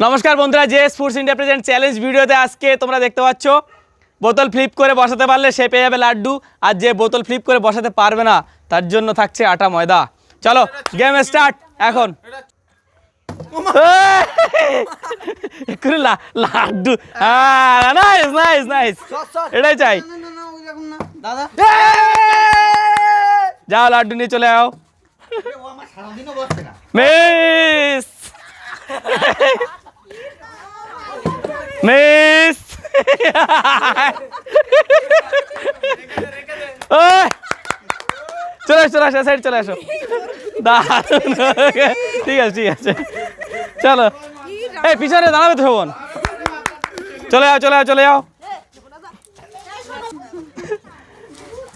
নমস্কার বন্ধুরা যে স্পোর্টস ইন্ডিয়া প্রেজেন্ট চ্যালেঞ্জ ভিডিওতে আজকে তোমরা দেখতে পাচ্ছ বোতল ফ্লিপ করে বসাতে পারলে সে পেয়ে যাবে লাড্ডু আর যে বোতল ফ্লিপ করে বসাতে পারবে না তার জন্য থাকছে আটা ময়দা। চলো গেম স্টার্ট এখন। লাড্ডু নাইস নাইস নাইস এটাই চাই। যাও লাড্ডু নিয়ে চলে যাও মিস! মিস! চলে চলে আসো সাইড চলে আসো দারুণ। ঠিক আছে ঠিক আছে। চলো। এই পিছনে দাঁড়াবে তো বোন চলে যাও চলে যাও চলে যাও।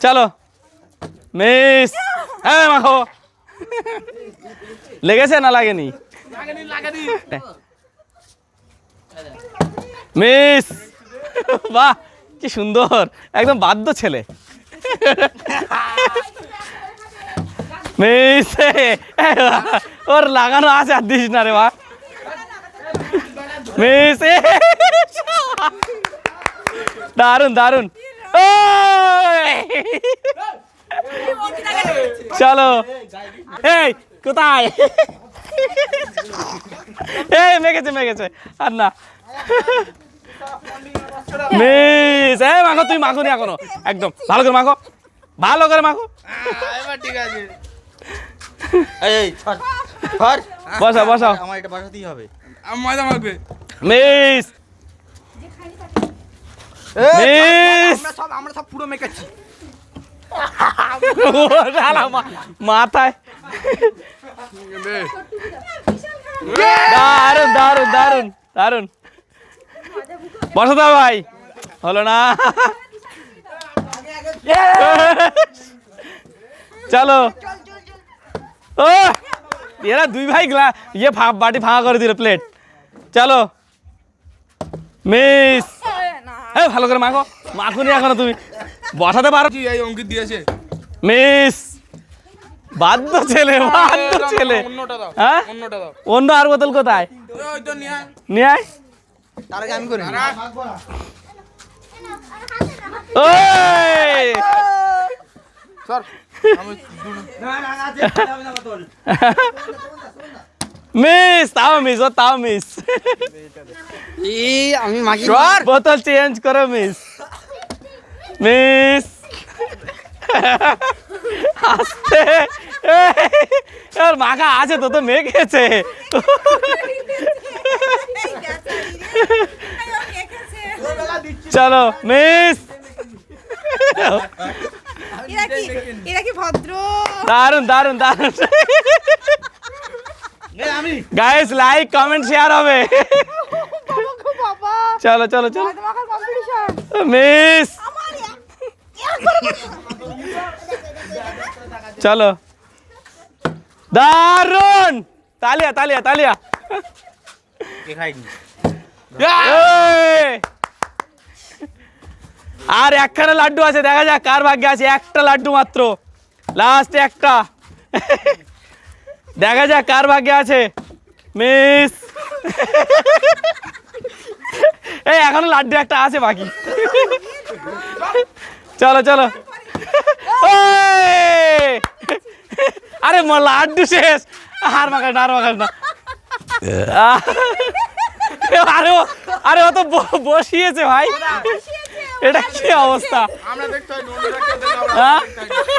চলো। মিস হ্যাঁ মাখো। লেগেছে না লাগেনি? মিস! বাহ কি সুন্দর। একদম বাধ্য ছেলে। মিস ওর লাগানো আছে আর দিস না রে মা মিস দারুণ দারুণ! চলো। এই কোথায়? এই মেঘেছে মেঘেছে আর না। মিস এই মাখো তুই মাখো নি এখনও। একদম ভালো করে মাখো। ভালো করে মাখো। এবার ঠিক আছে এই বসাও, বসাও। আমার এটা বসাতেই হবে। আমি মজা মাখবে। মিস মিস আমরা সব আমরা সব পুরো মেকাচ্ছি ও শালা মা- মাথায়। দারুণ দারুণ দারুণ দারুণ বসো দা ভাই। হলো না। চলো। ও এরা দুই ভাই গ্লা ইয়ে বাটি ফাঁকা করে দিল প্লেট চলো। মিস। এই ভালো করে মাখো। মাখো নি এখনও তুমি। বসাতে পারো। কি এই অঙ্কিত দিয়েছে? মিস। বাধ্য ছেলে বাধ্য ছেলে। হ্যাঁ? অন্য আর বোতল কোথায়? নিয়ে আয়। তার আগে আমি করি মিস তাও মিস ও তাও মিস। আমি মাখি বোতল চেঞ্জ করো মিস। মিস। আস্তে। আর মাখা আছে তো তো মেখেছে। চলো মিস দারুণ দারুণ দারুণ আমি। গাইস লাইক কমেন্ট শেয়ার হবে। বাবা চলো চলো চলো। মিস চলো। দারুণ তালিয়া তালিয়া তালিয়া। কে খাইনি এই! আর একখানা লাড্ডু আছে দেখা যাক কার ভাগ্যে আছে। একটা লাড্ডু মাত্র। লাস্ট একটা। দেখা যাক কার ভাগ্যে আছে। মিস এই এখনও লাড্ডু একটা আছে বাকি। চলো চলো! আরে ম- লাড্ডু শেষ। আর মাখাস না আর মাখাস না! আরে আরে ও তো বসিয়েছে ভাই। এটা কি অবস্থা? আমরা দেখতে পাইনি অন্যরা কেউ দেখলে আমরা হ্যাঁ?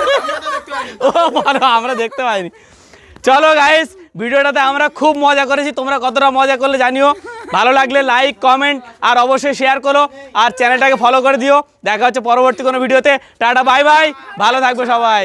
আমরা দেখতে পাইনি। ও ভালো আমরা দেখতে পাইনি। চলো গাইস ভিডিওটাতে আমরা খুব মজা করেছি তোমরা কতটা মজা করলে জানিও। ভালো লাগলে লাইক কমেন্ট আর অবশ্যই শেয়ার করো আর চ্যানেলটাকে ফলো করে দিও। দেখা হচ্ছে পরবর্তী কোনো ভিডিওতে। টাটা বাই বাই ভালো থাকবে সবাই।